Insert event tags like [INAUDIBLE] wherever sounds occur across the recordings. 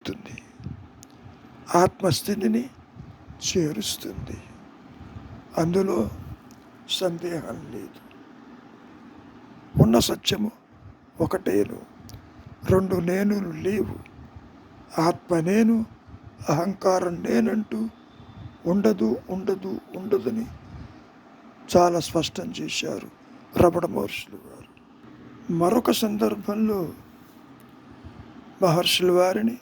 చేరుస్తుంది ఆత్మస్థితిని చేరుస్తుంది అందులో సందేహం లేదు ఉన్న సత్యము ఒకటేను రెండు నేనులు లేవు. ఆత్మ నేను అహంకారం నేనంటూ ఉండదు ఉండదు ఉండదని చాలా స్పష్టం చేశారు రమణ మహర్షులు వారు. మరొక సందర్భంలో మహర్షుల వారిని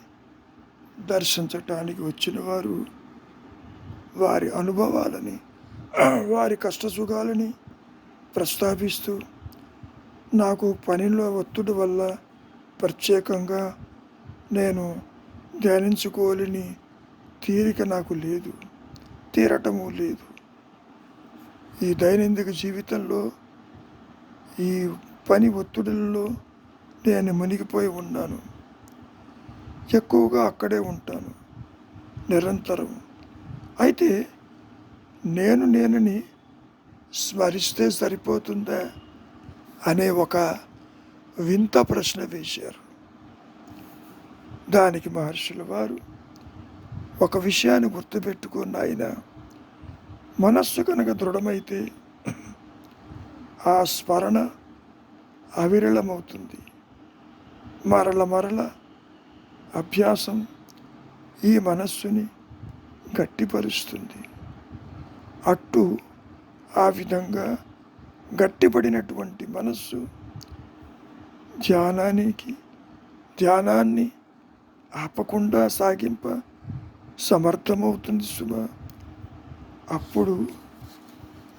దర్శించటానికి వచ్చిన వారు వారి అనుభవాలని వారి కష్టసుఖాలని ప్రస్తావిస్తూ నాకు పనిలో ఒత్తిడి వల్ల ప్రత్యేకంగా నేను ధ్యానించుకోలేని తీరిక నాకు లేదు తీరటము లేదు. ఈ దైనందిక జీవితంలో ఈ పని ఒత్తిడుల్లో నేను మునిగిపోయి ఉన్నాను. ఎక్కువగా అక్కడే ఉంటాను. నిరంతరం. అయితే నేను నేనని స్మరిస్తే సరిపోతుందా అనే ఒక వింత ప్రశ్న వేశారు. దానికి మహర్షుల వారు ఒక విషయాన్ని గుర్తుపెట్టుకున్న ఆయన మనస్సు కనుక దృఢమైతే ఆ స్మరణ అవిరళమవుతుంది. మరల మరల అభ్యాసం ఈ మనస్సుని గట్టిపరుస్తుంది. అట్టు ఆ విధంగా గట్టిపడినటువంటి మనస్సు ధ్యానానికి ధ్యానాన్ని ఆపకుండా సాగింప సమర్థమవుతుంది సుమ. అప్పుడు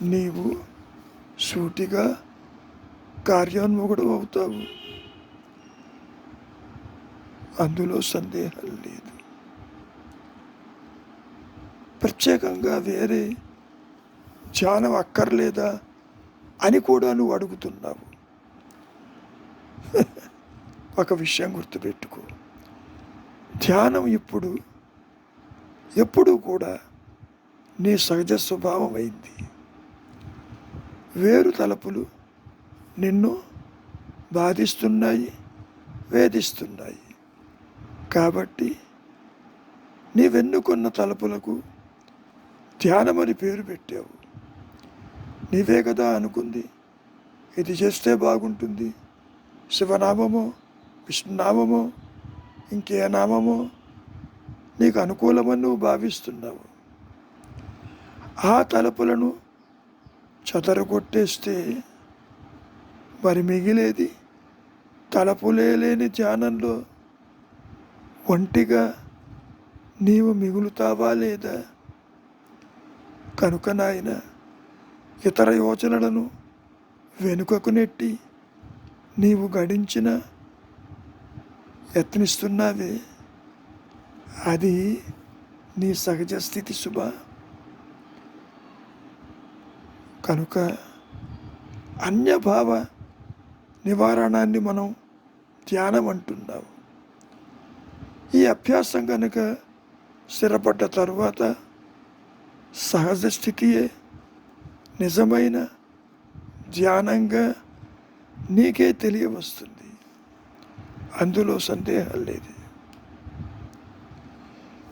నీవు సూటిగా కార్యోన్ముఖుడు అవుతావు. అందులో సందేహం లేదు. ప్రత్యేకంగా వేరే ధ్యానం అక్కర్లేదా అని కూడా నువ్వు అడుగుతున్నావు. [LAUGHS] ఒక విషయం గుర్తుపెట్టుకో. ధ్యానం ఇప్పుడు ఎప్పుడూ కూడా నీ సహజ స్వభావం అయింది వేరు తలపులు నిన్ను బాధిస్తున్నాయి వేధిస్తున్నాయి. కాబట్టి నీవెన్నుకున్న తలుపులకు ధ్యానమని పేరు పెట్టావు. నీవే కదా అనుకుంది ఇది చేస్తే బాగుంటుంది. శివనామమో విష్ణునామమో ఇంకే నామమో నీకు అనుకూలమని నువ్వు భావిస్తున్నావు. ఆ తలుపులను చదరగొట్టేస్తే మరి మిగిలేది తలపులే లేని ధ్యానంలో ఒంటిగా నీవు మిగులుతావా లేదా? కనుక నాయన ఇతర యోచనలను వెనుకకు నెట్టి నీవు గడించిన యత్నిస్తున్నావే. అది నీ సహజ స్థితి శుభ. కనుక అన్యభావ నివారణాన్ని మనం ధ్యానం అంటున్నాము ఈ అభ్యాసం కనుక స్థిరపడ్డ తరువాత సహజ స్థితియే నిజమైన ధ్యానంగా నీకే తెలియవస్తుంది. అందులో సందేహం లేదు.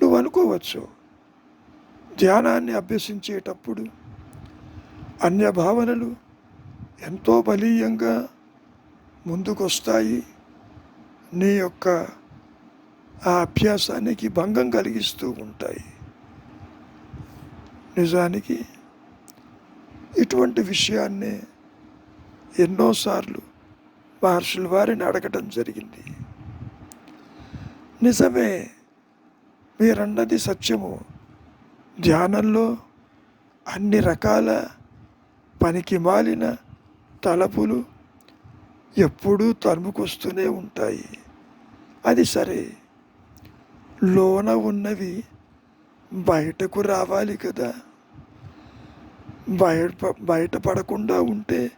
నువ్వు అనుకోవచ్చు ధ్యానాన్ని అభ్యసించేటప్పుడు అన్య భావనలు ఎంతో బలీయంగా ముందుకొస్తాయి. నీ యొక్క ఆ అభ్యాసానికి భంగం కలిగిస్తూ ఉంటాయి. నిజానికి ఇటువంటి విషయాన్ని ఎన్నోసార్లు మహర్షుల వారిని అడగటం జరిగింది. నిజమే మీరన్నది సత్యము. ధ్యానంలో అన్ని రకాల పనికి మాలిన తలపులు ఎప్పుడూ తరుముకొస్తూనే ఉంటాయి. అది సరే. లోన ఉన్నవి బయటకు రావాలి కదా. బయట బయటపడకుండా ఉంటే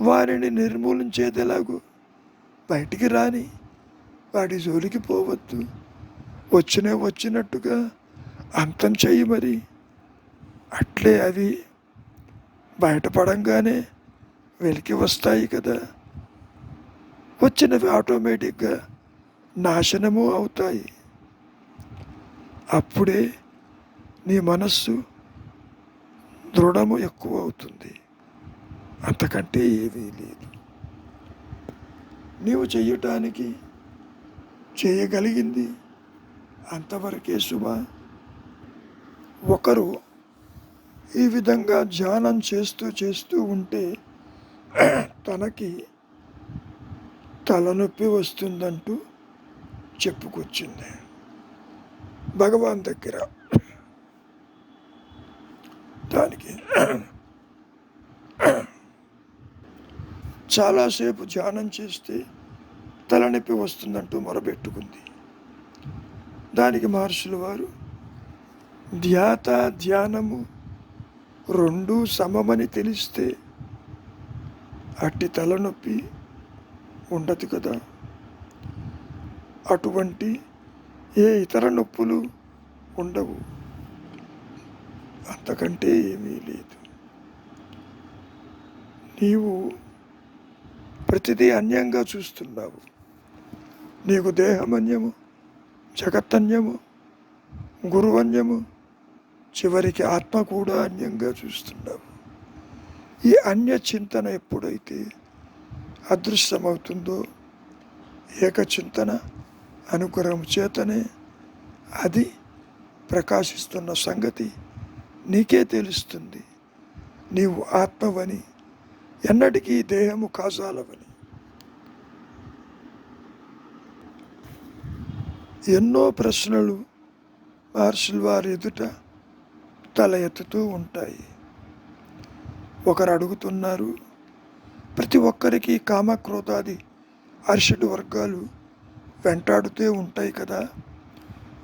వారిని నిర్మూలించేది ఎలాగో బయటికి రాని వాడి జోలికి పోవద్దు. వచ్చినే వచ్చినట్టుగా అంతం చెయ్యి మరి. అట్లే అవి బయటపడంగానే వెలికి వస్తాయి కదా. వచ్చినవి ఆటోమేటిక్గా నాశనము అవుతాయి. అప్పుడే నీ మనస్సు దృఢము ఎక్కువ అవుతుంది అంతకంటే ఏమీ లేదు. నీవు చెయ్యటానికి చేయగలిగింది అంతవరకే శుభ ఒకరు ఈ విధంగా ధ్యానం చేస్తూ చేస్తూ ఉంటే తనకి తలనొప్పి వస్తుందంటూ చెప్పుకొచ్చింది. భగవాన్ దగ్గర. దానికి చాలాసేపు ధ్యానం చేస్తే తలనొప్పి వస్తుందంటూ మొరబెట్టుకుంది దానికి మహర్షుల వారు ధ్యాత ధ్యానము రెండు సమమని తెలిస్తే అట్టి తలనొప్పి ఉండదు కదా. అటువంటి ఏ ఇతర నొప్పులు ఉండవు. అంతకంటే ఏమీ లేదు. నీవు ప్రతిదీ అన్యంగా చూస్తున్నావు. నీకు దేహమన్యము జగత్తన్యము గురువన్యము చివరికి ఆత్మ కూడా అన్యంగా చూస్తున్నావు. ఈ అన్య చింతన ఎప్పుడైతే అదృశ్యమవుతుందో ఏకచింతన అనుగ్రహం చేతనే అది ప్రకాశిస్తున్న సంగతి నీకే తెలుస్తుంది. నీవు ఆత్మవని ఎన్నటికీ దేహము కాజాలవని. ఎన్నో ప్రశ్నలు మహర్షుల వారి ఎదుట తల ఎత్తుతూ ఉంటాయి. ఒకరు అడుగుతున్నారు ప్రతి ఒక్కరికి కామక్రోధాది అర్షడ్ వర్గాలు వెంటాడుతూ ఉంటాయి కదా.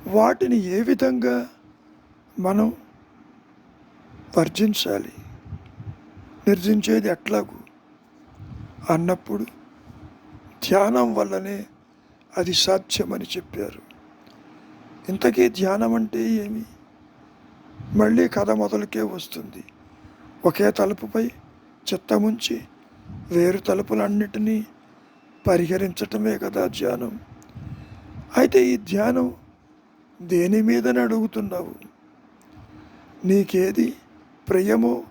వాటిని ఏ విధంగా మనం వర్జించాలి? నిర్జించేది ఎట్లాగు? అన్నప్పుడు ధ్యానం వల్లనే అది సాధ్యమని చెప్పారు. ఇంతకీ ధ్యానం అంటే ఏమి? మళ్ళీ కథ మొదలకే వస్తుంది. ఒకే తలుపుపై చిత్తముంచి వేరు తలుపులన్నిటినీ పరిహరించటమే కదా ధ్యానం. అయితే ఈ ధ్యానం దేని మీదని అడుగుతున్నావు? నీకేది ప్రియమో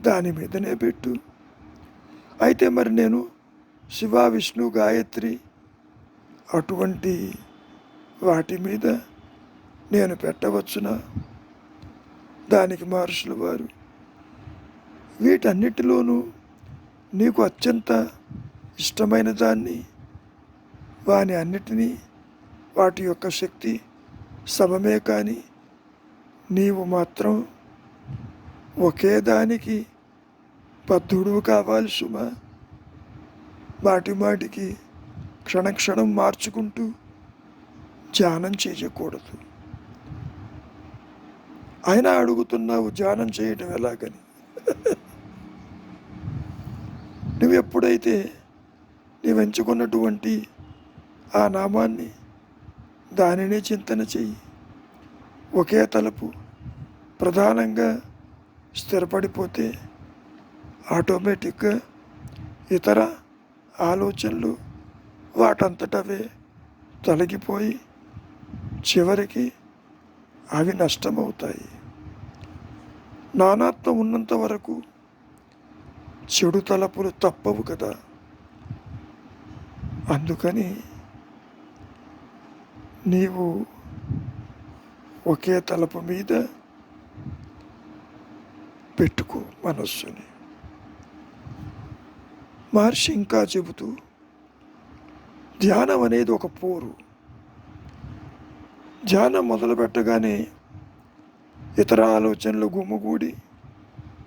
దాని మీదనే పెట్టు. అయితే మరి నేను శివ విష్ణు గాయత్రి అటువంటి వాటి మీద నేను పెట్టవచ్చునా? దానికి మహర్షులు వారు వీటన్నిటిలోనూ నీకు అత్యంత ఇష్టమైన దాన్ని వాని అన్నిటినీ వాటి యొక్క శక్తి సమమే కానీ నీవు మాత్రం ఒకే దానికి బద్ధుడు కావాలి సుమా. మాటి మాటికి క్షణక్షణం మార్చుకుంటూ ధ్యానం చేయకూడదు. అయినా అడుగుతున్నావు ధ్యానం చేయటం ఎలాగని? నువ్వు ఎప్పుడైతే నీవు ఎంచుకున్నటువంటి ఆ నామాన్ని దానినే చింతన చెయ్యి. ఒకే తలుపు ప్రధానంగా స్థిరపడిపోతే ఆటోమేటిక్గా ఇతర ఆలోచనలు వాటంతటవే తొలగిపోయి చివరికి అవి నష్టమవుతాయి. నానాత్వం ఉన్నంత వరకు చెడు తలపులు తప్పవు కదా. అందుకని నీవు ఒకే తలపు మీద పెట్టుకో మనస్సుని. మహర్షి ఇంకా చెబుతూ ధ్యానం అనేది ఒక పోరు. ధ్యానం మొదలు పెట్టగానే ఇతర ఆలోచనలు గుమ్ముగూడి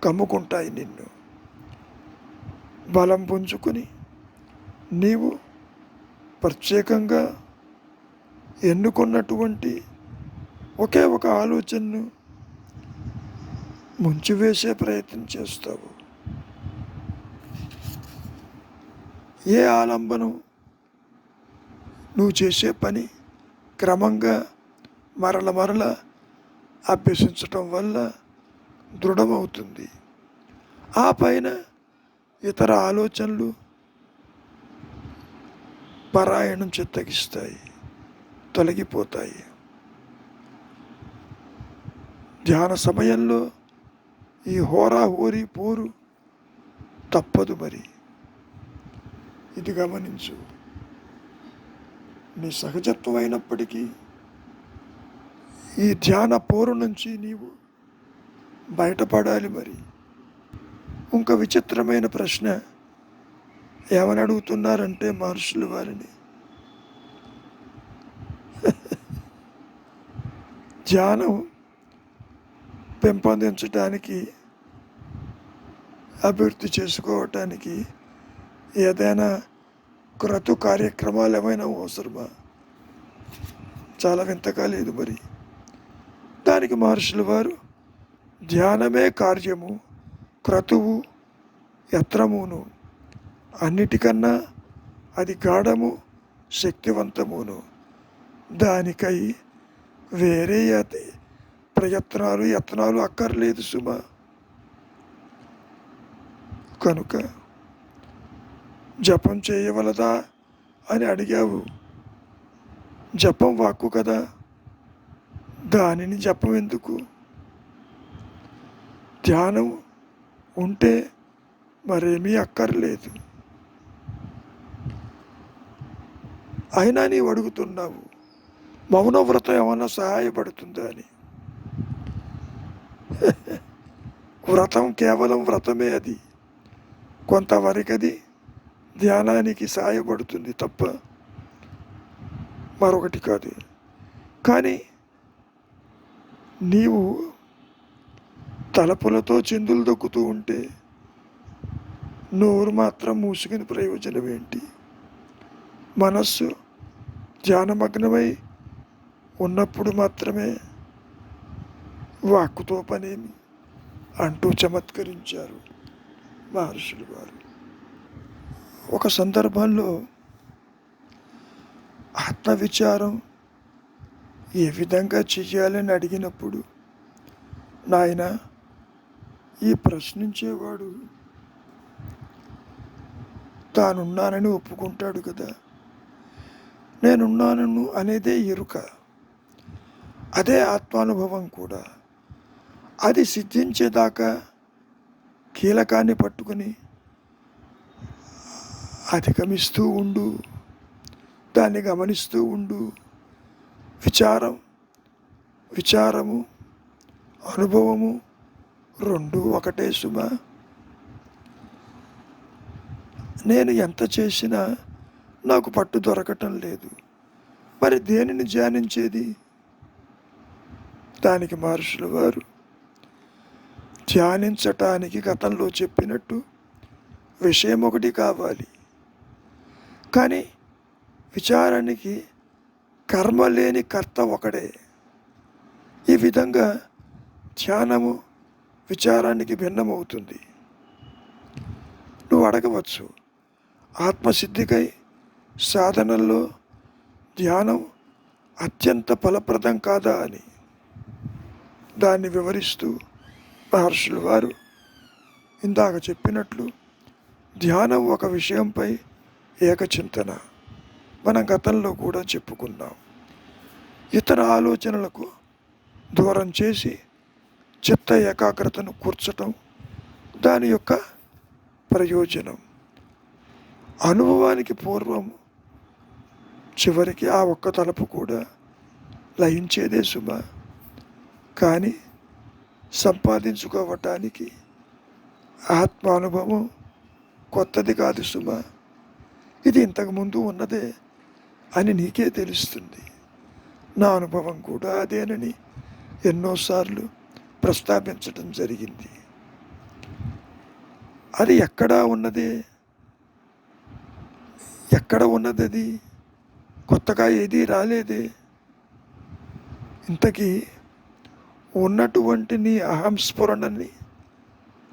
కమ్ముకుంటాయి నిన్ను. బలం పుంజుకుని నీవు ప్రత్యేకంగా ఎన్నుకున్నటువంటి ఒకే ఒక ఆలోచనను ముంచివేసే ప్రయత్నం చేస్తావు. ఏ ఆలంబనం నువ్వు చేసే పని క్రమంగా మరల మరల అభ్యసించటం వల్ల దృఢమవుతుంది. ఆ పైన ఇతర ఆలోచనలు పరాయణం చెత్తగిస్తాయి. తొలగిపోతాయి. ధ్యాన సమయంలో ఈ హోరా హోరీ పోరు తప్పదు మరి. ఇది గమనించు. నీ సహజత్వం అయినప్పటికీ ఈ ధ్యాన పోరు నుంచి నీవు బయటపడాలి మరి. ఇంకా విచిత్రమైన ప్రశ్న ఏమని అడుగుతున్నారంటే మహర్షులు వారిని ధ్యానం పెంపొందించడానికి అభివృద్ధి చేసుకోవటానికి ఏదైనా క్రతు కార్యక్రమాలు ఏమైనా అవసరమా? చాలా వింతగా లేదు మరి. దానికి మహర్షుల వారు ధ్యానమే కార్యము క్రతువు యత్రమును అన్నిటికన్నా అది గాఢము శక్తివంతమును. దానికై వేరే అతి ప్రయత్నాలు యత్నాలు అక్కర్లేదు సుమ. కనుక జపం చేయవలదా అని అడిగావు. జపం వాక్కు కదా. దానిని జపం ఎందుకు? ధ్యానం ఉంటే మరేమీ అక్కర్లేదు. అయినా నీవు అడుగుతున్నావు మౌనవ్రతం ఏమన్నా సహాయపడుతుందా అని. [LAUGHS] వ్రతం కేవలం వ్రతమే అది. కొంతవరకు అది ధ్యానానికి సహాయపడుతుంది తప్ప మరొకటి కాదు. కానీ నీవు తలపులతో చిందులు దొక్కుతూ ఉంటే నోరు మాత్రం మూసుకుని ప్రయోజనం ఏంటి మనస్సు ధ్యానమగ్నమై ఉన్నప్పుడు మాత్రమే వాక్కుతో పనేమి అంటూ చమత్కరించారు మహర్షులు వారు. ఒక సందర్భంలో ఆత్మవిచారం ఏ విధంగా చెయ్యాలని అడిగినప్పుడు నాయన ఈ ప్రశ్నించేవాడు తానున్నానని ఒప్పుకుంటాడు కదా నేనున్నానను అనేదే ఎరుక అదే ఆత్మానుభవం కూడా. అది సిద్ధించేదాకా కీలకాన్ని పట్టుకుని అధిగమిస్తూ ఉండు దాన్ని గమనిస్తూ ఉండు. విచారం విచారము అనుభవము రెండు ఒకటే సుమ. నేను ఎంత చేసినా నాకు పట్టు దొరకటం లేదు. మరి దేనిని ధ్యానించేది? దానికి మహర్షుల వారు. ధ్యానించటానికి గతంలో చెప్పినట్టు విషయం ఒకటి కావాలి. కానీ విచారానికి కర్మ లేని కర్త ఒకడే. ఈ విధంగా ధ్యానము విచారానికి భిన్నమవుతుంది. నువ్వు అడగవచ్చు ఆత్మసిద్ధికై సాధనల్లో ధ్యానం అత్యంత ఫలప్రదం కాదా అని. దాన్ని వివరిస్తూ మహర్షులు వారు ఇందాక చెప్పినట్లు ధ్యానం ఒక విషయంపై ఏకచింతన. మనం గతంలో కూడా చెప్పుకున్నాం. ఇతర ఆలోచనలకు దూరం చేసి చిత్త ఏకాగ్రతను కూర్చటం దాని యొక్క ప్రయోజనం. అనుభవానికి పూర్వం చివరికి ఆ ఒక్క తలపు కూడా లయించేదే శుభ కానీ సంపాదించుకోవటానికి ఆత్మానుభవం కొత్తది కాదు సుమ. ఇది ఇంతకుముందు ఉన్నదే అని నీకే తెలుస్తుంది. నా అనుభవం కూడా అదేనని ఎన్నోసార్లు ప్రస్తావించడం జరిగింది. అది ఎక్కడా ఉన్నది? ఎక్కడ ఉన్నది అది కొత్తగా ఏదీ రాలేదే? ఇంతకీ ఉన్నటువంటి నీ అహంస్ఫురణని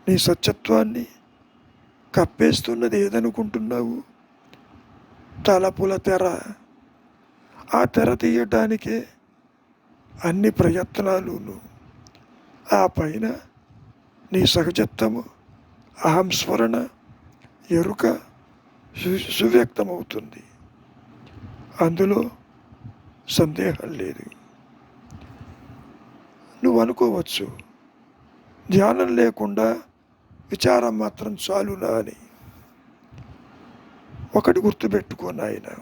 నీ సత్యత్వాన్ని కప్పేస్తున్నది ఏదనుకుంటున్నావు? తలపుల తెర. ఆ తెర తీయటానికే అన్ని ప్రయత్నాలును. ఆ పైన నీ సహజత్వము అహంస్ఫురణ ఎరుక సు- సువ్యక్తమవుతుంది. అందులో సందేహం లేదు. నువ్వు అనుకోవచ్చు ధ్యానం లేకుండా విచారం మాత్రం చాలునా అని ఒకటి గుర్తుపెట్టుకో నాయన.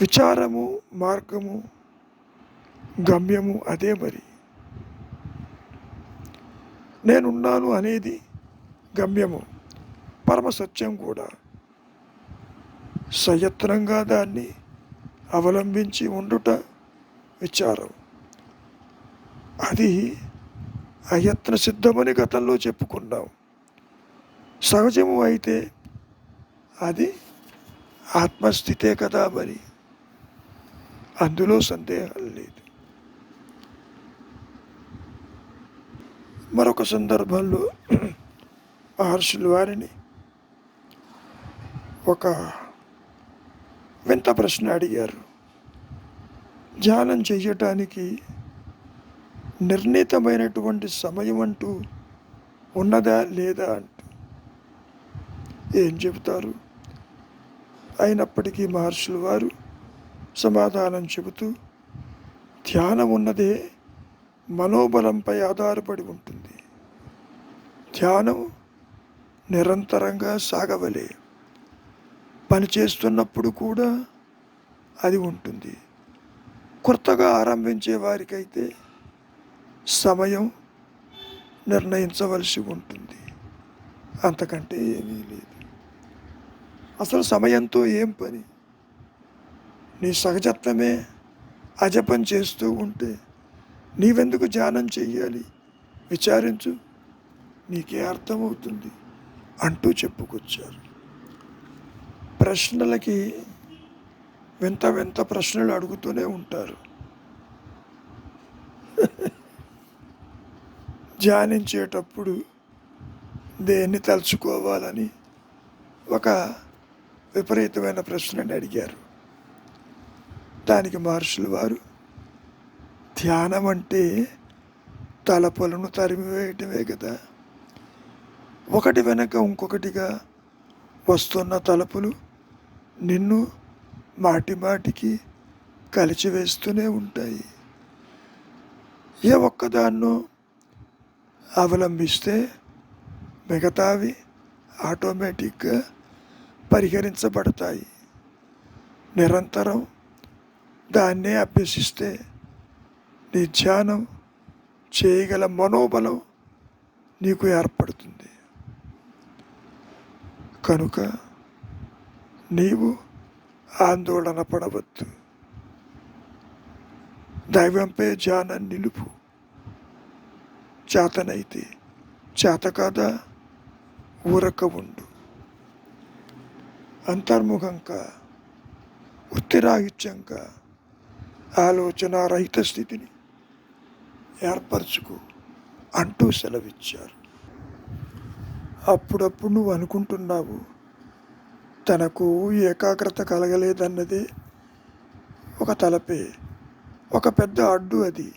విచారము మార్గము గమ్యము అదే మరి. నేనున్నాను అనేది గమ్యము పరమ సత్యం కూడా. సయత్నంగా దాన్ని అవలంబించి ఉండుట విచారం. అది అయత్న సిద్ధమని గతంలో చెప్పుకున్నాం. సహజము అయితే అది ఆత్మస్థితే కదా మరి. అందులో సందేహం లేదు. మరొక సందర్భంలో మహర్షులు వారిని ఒక వింత ప్రశ్న అడిగారు. ధ్యానం చేయటానికి నిర్ణీతమైనటువంటి సమయం అంటూ ఉన్నదా లేదా అంటూ ఏం చెబుతారు? అయినప్పటికీ మహర్షులు వారు సమాధానం చెబుతూ ధ్యానం ఉన్నదే మనోబలంపై ఆధారపడి ఉంటుంది. ధ్యానం నిరంతరంగా సాగవలే. పని చేస్తున్నప్పుడు కూడా అది ఉంటుంది. కొత్తగా ఆరంభించే వారికైతే సమయం నిర్ణయించవలసి ఉంటుంది. అంతకంటే ఏమీ లేదు. అసలు సమయంతో ఏం పని? నీ సహజత్వమే అజపం చేస్తూ ఉంటే నీవెందుకు ధ్యానం చెయ్యాలి? విచారించు. నీకే అర్థమవుతుంది అంటూ చెప్పుకొచ్చారు. ప్రశ్నలకి వింత వింత ప్రశ్నలు అడుగుతూనే ఉంటారు. ధ్యానించేటప్పుడు దేన్ని తలుచుకోవాలని ఒక విపరీతమైన ప్రశ్నని అడిగారు. దానికి మహర్షులు వారు ధ్యానం అంటే తలపులను తరిమివేయటమే కదా. ఒకటి వెనక ఇంకొకటిగా వస్తున్న తలుపులు నిన్ను మాటి మాటికి కలిచివేస్తూనే ఉంటాయి. ఏ ఒక్కదాన్నో అవలంబిస్తే మిగతావి ఆటోమేటిక్గా పరిహరించబడతాయి. నిరంతరం దాన్నే అభ్యసిస్తే నీ ధ్యానం చేయగల మనోబలం నీకు ఏర్పడుతుంది. కనుక నీవు ఆందోళన పడవద్దు. దైవంపై ధ్యానం నిలుపు. చేతనైతే చేత కాదా ఊరక ఉండు. అంతర్ముఖంగా ఉత్తిరాహిత్యంగా ఆలోచన రహిత స్థితిని ఏర్పరచుకు అంటూ సెలవిచ్చారు. అప్పుడప్పుడు నువ్వు అనుకుంటున్నావు తనకు ఏకాగ్రత కలగలేదన్నదే ఒక తలపే ఒక పెద్ద అడ్డు అది.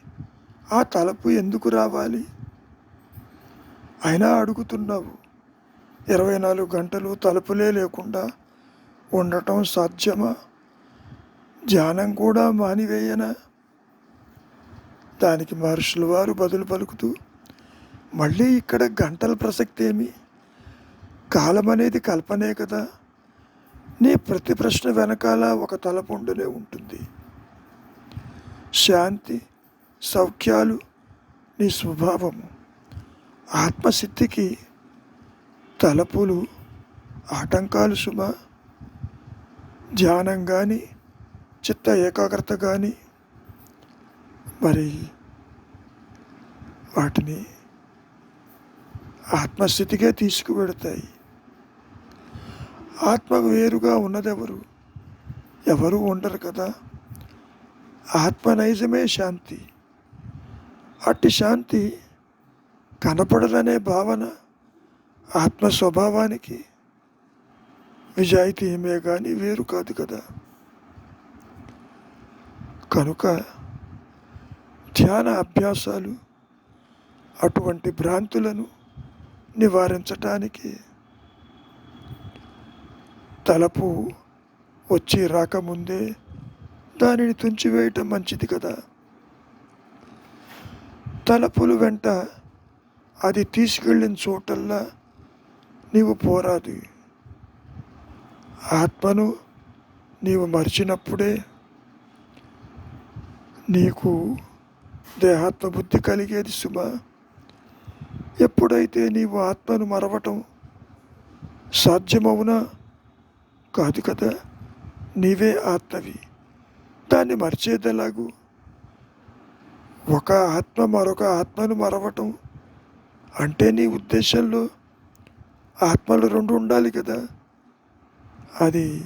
ఆ తలపు ఎందుకు రావాలి? అయినా అడుగుతున్నావు. ఇరవై నాలుగు గంటలు తలుపులే లేకుండా ఉండటం సాధ్యమా? ధ్యానం కూడా మానివేయనా? దానికి మహర్షుల వారు బదులు పలుకుతూ మళ్ళీ ఇక్కడ గంటల ప్రసక్తి ఏమి? కాలం అనేది కల్పనే కదా. నీ ప్రతి ప్రశ్న వెనకాల ఒక తలపుండునే ఉంటుంది. శాంతి సౌఖ్యాలు నీ స్వభావము. ఆత్మసిద్ధికి తలపులు ఆటంకాలు శుభ. ధ్యానం కానీ చిత్త ఏకాగ్రత కానీ మరి వాటిని ఆత్మస్థితికే తీసుకువెడతాయి. ఆత్మకు వేరుగా ఉన్నదెవరు? ఎవరు ఉండరు కదా. ఆత్మ నైజమే శాంతి. అట్టి శాంతి కనపడదనే భావన ఆత్మ స్వభావానికి విజాయితీ ఏమే కానీ వేరు కాదు కదా. కనుక ధ్యాన అభ్యాసాలు అటువంటి భ్రాంతులను నివారించటానికి తలపు వచ్చి రాకముందే దానిని తుంచివేయటం మంచిది కదా. తలపులు వెంట అది తీసుకెళ్ళిన చోటల్లా నీవు పోరాది. ఆత్మను నీవు మరిచినప్పుడే నీకు దేహాత్మ బుద్ధి కలిగేది సుమ. ఎప్పుడైతే నీవు ఆత్మను మరవటం సాధ్యమవునా కాదు కదా నీవే ఆత్మవి. దాన్ని మరిచేదెలాగు ఒక ఆత్మ మరొక ఆత్మను మరవటం అంటే నీ ఉద్దేశంలో ఆత్మలు రెండు ఉండాలి కదా. అది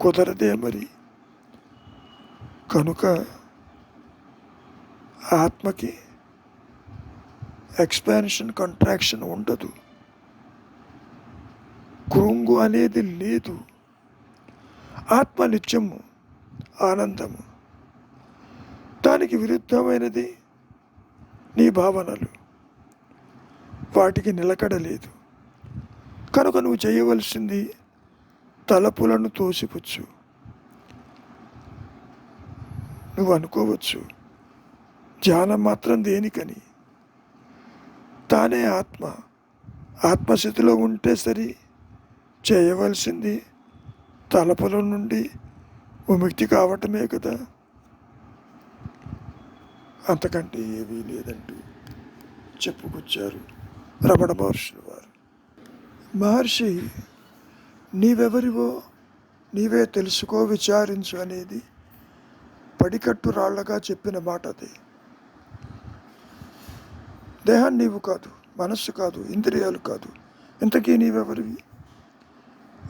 కుదరదే మరి. కనుక ఆత్మకి ఎక్స్పాన్షన్ కంట్రాక్షన్ ఉండదు. కృంగు అనేది లేదు. ఆత్మ నిత్యము ఆనందము. దానికి విరుద్ధమైనది నీ భావనలు. వాటికి నిలకడ లేదు. కనుక నువ్వు చేయవలసింది తలపులను తోసిపుచ్చు. నువ్వు అనుకోవచ్చు ధ్యానం మాత్రం దేనికని? తానే ఆత్మ. ఆత్మస్థితిలో ఉంటే సరి చేయవలసింది తలపుల నుండి విముక్తి కావటమే కదా. అంతకంటే ఏమీ లేదంటూ చెప్పుకొచ్చారు. రమణ మహర్షులు వారు. మహర్షి నీవెవరివో నీవే తెలుసుకో విచారించు అనేది పడికట్టు రాళ్ళగా చెప్పిన మాట అది. దేహం నీవు కాదు మనస్సు కాదు ఇంద్రియాలు కాదు. ఇంతకీ నీవెవరివి?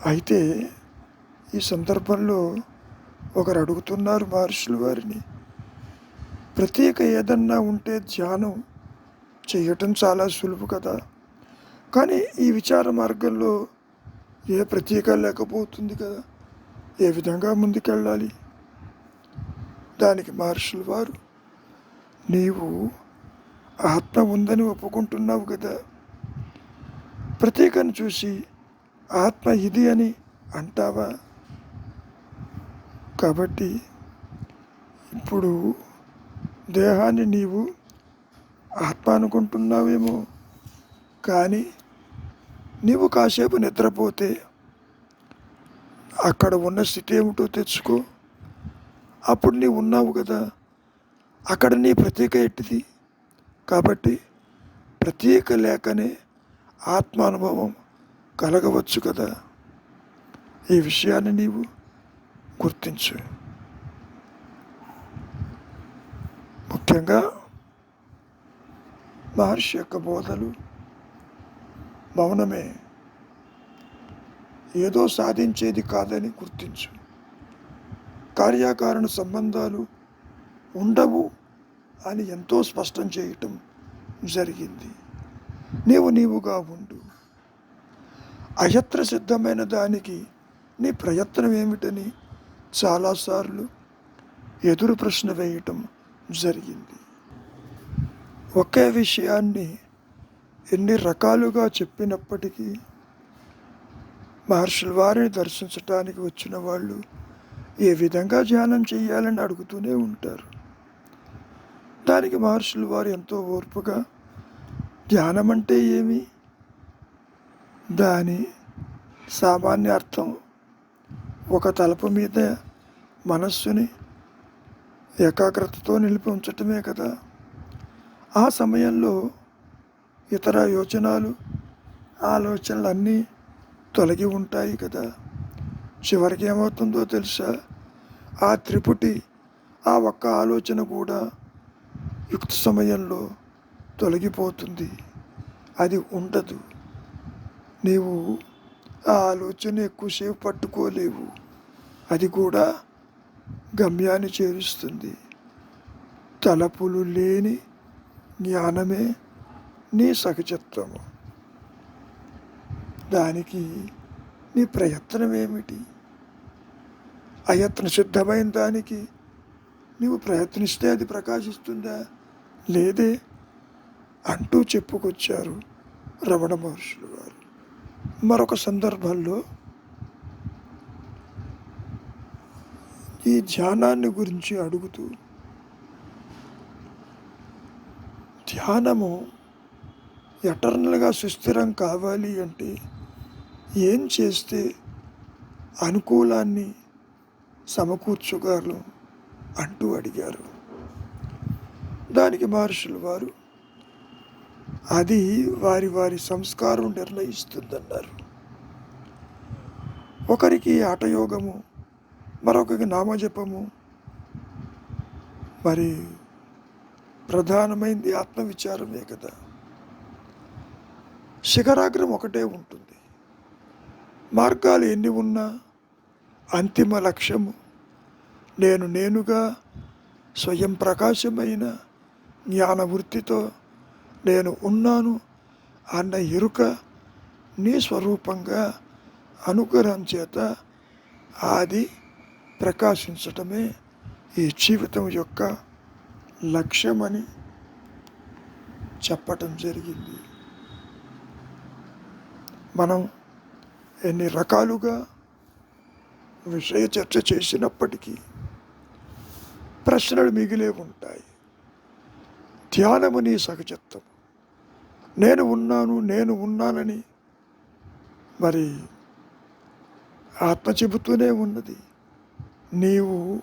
అయితే ఈ సందర్భంలో ఒకరు అడుగుతున్నారు మహర్షులు వారిని. ప్రత్యేక ఏదన్నా ఉంటే ధ్యానం చేయటం చాలా సులువు కదా. కానీ ఈ విచార మార్గంలో ఏ ప్రత్యేక లేకపోతుంది కదా. ఏ విధంగా ముందుకెళ్ళాలి? దానికి మహర్షులు వారు నీవు ఆత్మ ఉందని ఒప్పుకుంటున్నావు కదా. ప్రత్యేకను చూసి ఆత్మ ఇది అని అంటావా? కాబట్టి ఇప్పుడు దేహాన్ని నీవు ఆత్మ అనుకుంటున్నావేమో కానీ నీవు కాసేపు నిద్రపోతే అక్కడ ఉన్న స్థితి ఏమిటో తెచ్చుకో. అప్పుడు నీవు ఉన్నావు కదా. అక్కడ నీ ప్రత్యేక ఎట్టిది? కాబట్టి ప్రత్యేక లేకనే ఆత్మానుభవం కలగవచ్చు కదా. ఈ విషయాన్ని నీవు గుర్తించు. ముఖ్యంగా మహర్షి యొక్క బోధలు మౌనమే ఏదో సాధించేది కాదని గుర్తించు. కార్యాకారణ సంబంధాలు ఉండవు అని ఎంతో స్పష్టం చేయటం జరిగింది. నీవు నీవుగా ఉండు. అయత్ర సిద్ధమైన దానికి నీ ప్రయత్నం ఏమిటని చాలాసార్లు ఎదురు ప్రశ్న వేయటం జరిగింది. ఒకే విషయాన్ని ఎన్ని రకాలుగా చెప్పినప్పటికీ మహర్షుల వారిని దర్శించటానికి వచ్చిన వాళ్ళు ఏ విధంగా ధ్యానం చేయాలని అడుగుతూనే ఉంటారు. దానికి మహర్షులు వారు ఎంతో ఓర్పుగా ధ్యానం అంటే ఏమి? దాని సామాన్య అర్థం ఒక తలపు మీద మనస్సుని ఏకాగ్రతతో నిలిపి ఉంచటమే కదా. ఆ సమయంలో ఇతర యోచనాలు ఆలోచనలు అన్నీ తొలగి ఉంటాయి కదా. చివరికి ఏమవుతుందో తెలుసా? ఆ త్రిపుటి ఆ ఒక్క ఆలోచన కూడా యుక్త సమయంలో తొలగిపోతుంది. అది ఉండదు. నీవు ఆ ఆలోచన ఎక్కువసేపు పట్టుకోలేవు. అది కూడా గమ్యాన్ని చేరుస్తుంది. తలపులు లేని జ్ఞానమే నీ సహజత్వము. దానికి నీ ప్రయత్నం ఏమిటి అయత్న సిద్ధమైన దానికి నీవు ప్రయత్నిస్తే అది ప్రకాశిస్తుందా? లేదే అంటూ చెప్పుకొచ్చారు రమణ మహర్షులు వారు. మరొక సందర్భంలో ఈ ధ్యానాన్ని గురించి అడుగుతూ ధ్యానము ఎటర్నల్గా సుస్థిరం కావాలి అంటే ఏం చేస్తే అనుకూలాన్ని సమకూర్చుగారు అంటూ అడిగారు. దానికి మహర్షులు వారు అది వారి వారి సంస్కారం నిర్ణయిస్తుందన్నారు. ఒకరికి ఆటయోగము మరొకరికి నామజపము మరి ప్రధానమైంది ఆత్మవిచారమే కదా. శిఖరాగ్రం ఒకటే ఉంటుంది. మార్గాలు ఎన్ని ఉన్నా అంతిమ లక్ష్యము నేను నేనుగా స్వయం ప్రకాశమైన జ్ఞాన వృత్తితో నేను ఉన్నాను అన్న ఎరుక నీ స్వరూపంగా అనుగ్రహం చేత అది ప్రకాశించటమే ఈ జీవితం యొక్క లక్ష్యమని చెప్పటం జరిగింది. మనం ఎన్ని రకాలుగా విషయ చర్చ చేసినప్పటికీ ప్రశ్నలు మిగిలే ఉంటాయి. ధ్యానము నీ సహజత్వం. నేను ఉన్నాను నేను ఉన్నానని మరి ఆత్మ చెబుతూనే ఉన్నది. నీవు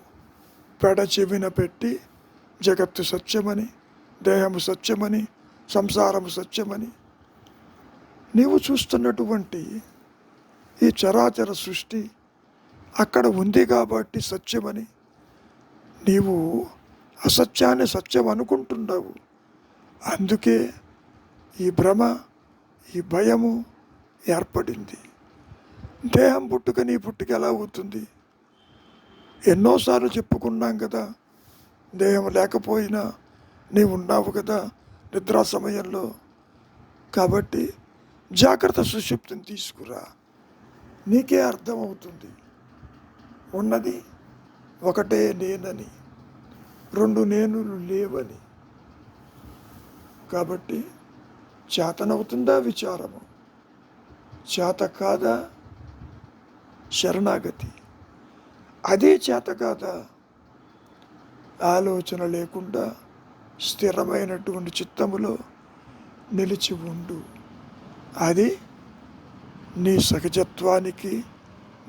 పెడ చెవిన పెట్టి జగత్తు సత్యమని దేహము సత్యమని సంసారము సత్యమని. నీవు చూస్తున్నటువంటి ఈ చరాచర సృష్టి అక్కడ ఉంది కాబట్టి సత్యమని. నీవు అసత్యాన్ని సత్యం అనుకుంటున్నావు. అందుకే ఈ భ్రమ ఈ భయము ఏర్పడింది. దేహం పుట్టుక నీ పుట్టుక ఎలా అవుతుంది? ఎన్నోసార్లు చెప్పుకున్నాం కదా దేహం లేకపోయినా నీవు ఉన్నావు కదా నిద్రా సమయంలో. కాబట్టి జాగ్రత్త సుషుప్తిని తీసుకురా. నీకే అర్థమవుతుంది. ఉన్నది ఒకటే నేనని. రెండు నేనులు లేవని. కాబట్టి చేతనవుతుందా విచారము? చేత కాదా? శరణాగతి. అదే చేత కాదా? ఆలోచన లేకుండా స్థిరమైనటువంటి చిత్తములో నిలిచి ఉండు. అది నీ సహజత్వానికి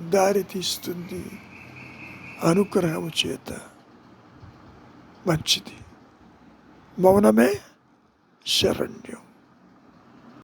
దారి తీస్తుంది. అనుగ్రహము చేత. మంచిది. మౌనమే శరణ్యం.